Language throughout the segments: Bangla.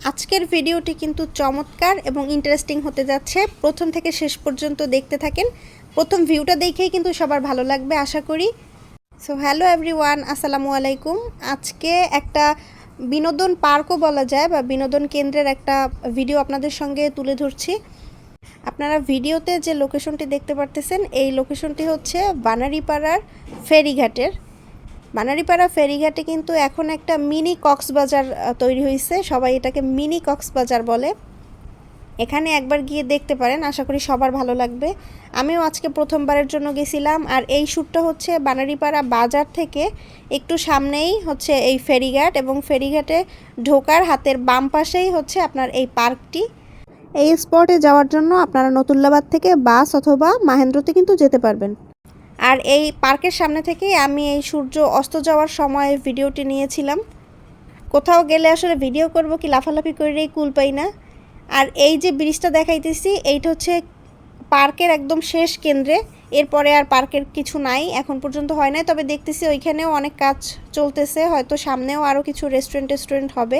আজকের ভিডিওটি কিন্তু চমৎকার এবং ইন্টারেস্টিং হতে যাচ্ছে। প্রথম থেকে শেষ পর্যন্ত দেখতে থাকেন। প্রথম ভিউটা দেখেই কিন্তু সবার ভালো লাগবে, আশা করি। সো হ্যালো এভরিওয়ান আসসালামু আলাইকুম। আজকে একটা বিনোদন পার্কও বলা যায় বা বিনোদন কেন্দ্রের একটা ভিডিও আপনাদের সঙ্গে তুলে ধরছি। আপনারা ভিডিওতে যে লোকেশনটি দেখতে পারতেছেন, এই লোকেশনটি হচ্ছে বানারিপাড়ার ফেরিঘাটের। বানারীপাড়া ফেরিঘাটে কিন্তু এখন একটা মিনি কক্সবাজার তৈরি হয়েছে সবাই এটাকে মিনি কক্সবাজার বলে। এখানে একবার গিয়ে দেখতে পারেন, আশা করি সবার ভালো লাগবে। আমিও আজকে প্রথমবারের জন্য গেছিলাম, আর এই শ্যুটটা হচ্ছে বানারিপাড়া বাজার থেকে একটু সামনেই হচ্ছে এই ফেরিঘাট এবং ফেরিঘাটে ঢোকার হাতের বাম পাশেই হচ্ছে আপনার এই পার্কটি। এই স্পটে যাওয়ার জন্য আপনারা নতুল্লাবাদ থেকে বাস অথবা মাহেন্দ্রতে কিন্তু যেতে পারবেন। আর এই পার্কের সামনে থেকেই আমি এই সূর্য অস্ত যাওয়ার সময় ভিডিওটি নিয়েছিলাম। কোথাও গেলে আসলে ভিডিও করব কি লাফালাফি করেই কুল পাই না। আর এই যে ব্রিজটা দেখাইতেছি, এইটা হচ্ছে পার্কের একদম শেষ কেন্দ্রে। এরপরে আর পার্কের কিছু নাই, এখন পর্যন্ত হয় নাই। তবে দেখতেছি ওইখানেও অনেক কাজ চলতেছে, হয়তো সামনেও আরও কিছু রেস্টুরেন্ট টেস্টুরেন্ট হবে।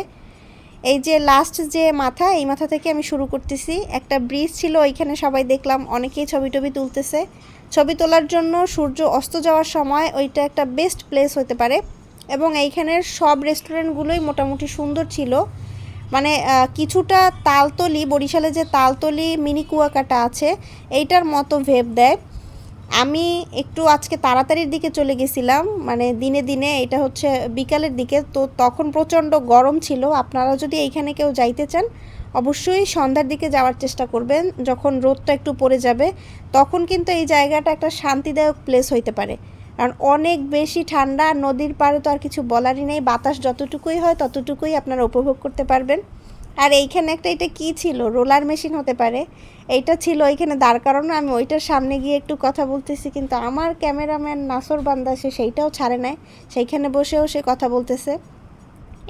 এই যে লাস্ট যে মাথা, এই মাথা থেকে আমি শুরু করতেছি। একটা ব্রিজ ছিল, ওইখানে সবাই দেখলাম অনেকেই ছবি টবি তুলতেছে। ছবি তোলার জন্য সূর্য অস্ত যাওয়ার সময় ওইটা একটা বেস্ট প্লেস হতে পারে এবং এইখানের সব রেস্টুরেন্টগুলোই মোটামুটি সুন্দর ছিল। মানে কিছুটা তালতলি, বরিশালে যে তালতলি, মিনি কুয়াকাটা আছে, এইটার মতো ভেব দেয়। আমি একটু আজকে তাড়াতাড়ির দিকে চলে গেছিলাম মানে দিনে দিনে এটা হচ্ছে বিকালের দিকে, তো তখন প্রচণ্ড গরম ছিল। আপনারা যদি এইখানে কেউ যাইতে চান, অবশ্যই সন্ধ্যার দিকে যাওয়ার চেষ্টা করবেন। যখন রোদটা একটু পড়ে যাবে, তখন কিন্তু এই জায়গাটা একটা শান্তিদায়ক প্লেস হইতে পারে। কারণ অনেক বেশি ঠান্ডা, নদীর পাড়ে তো আর কিছু বলারই নেই। বাতাস যতটুকুই হয়, ততটুকুই আপনারা উপভোগ করতে পারবেন। আর এইখানে একটা, এটা কি ছিল? রোলার মেশিন হতে পারে। এইটা ছিল ওইখানে দাঁড় করানো। আমি ওইটার সামনে গিয়ে একটু কথা বলতেছি, কিন্তু আমার ক্যামেরাম্যান নাসর বান্দা, সে সেইটাও ছাড়ে নাই। সেইখানে বসেও সে কথা বলতেছে।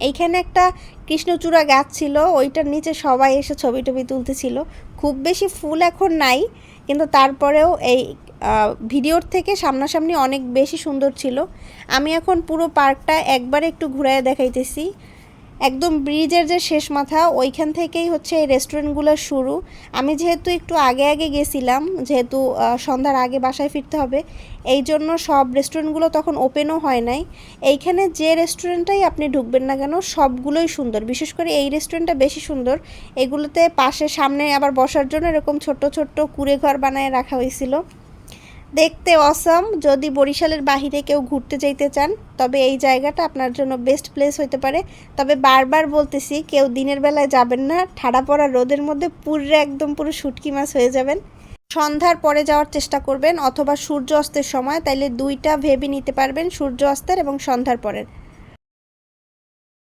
এইখানে একটা কৃষ্ণচূড়া গাছ ছিল, ওইটার নিচে সবাই এসে ছবি টবি তুলতেছিল। খুব বেশি ফুল এখন নাই, কিন্তু তারপরেও এই ভিডিওর থেকে সামনাসামনি অনেক বেশি সুন্দর ছিল। আমি এখন পুরো পার্কটা একবারে একটু ঘুরায় দেখাইতেছি। একদম ব্রিজের যে শেষ মাথা, ওইখান থেকেই হচ্ছে এই রেস্টুরেন্টগুলো শুরু। আমি যেহেতু একটু আগে আগে গেছিলাম, যেহেতু সন্ধ্যার আগে বাসায় ফিরতে হবে, এই জন্য সব রেস্টুরেন্টগুলো তখন ওপেনও হয় নাই। এইখানে যে রেস্টুরেন্টটাই আপনি ঢুকবেন না কেন, সবগুলোই সুন্দর। বিশেষ করে এই রেস্টুরেন্টটা বেশি সুন্দর। এগুলোতে পাশে সামনে আবার বসার জন্য এরকম ছোট্ট ছোট্ট কুড়ে ঘর বানায় রাখা হয়েছিল। দেখতে অসম যদি বরিশালের বাহিরে কেউ ঘুরতে যাইতে চান, তবে এই জায়গাটা আপনার জন্য বেস্ট প্লেস হইতে পারে। তবে বারবার বলতেছি, কেউ দিনের বেলায় যাবেন না। ঠাড়া পড়া রোদের মধ্যে পুরো একদম পুরো শুটকি মাছ হয়ে যাবেন। সন্ধ্যার পরে যাওয়ার চেষ্টা করবেন, অথবা সূর্য অস্তের সময়। তাইলে দুইটা ভেবে নিতে পারবেন সূর্য অস্তের এবং সন্ধ্যার পরের।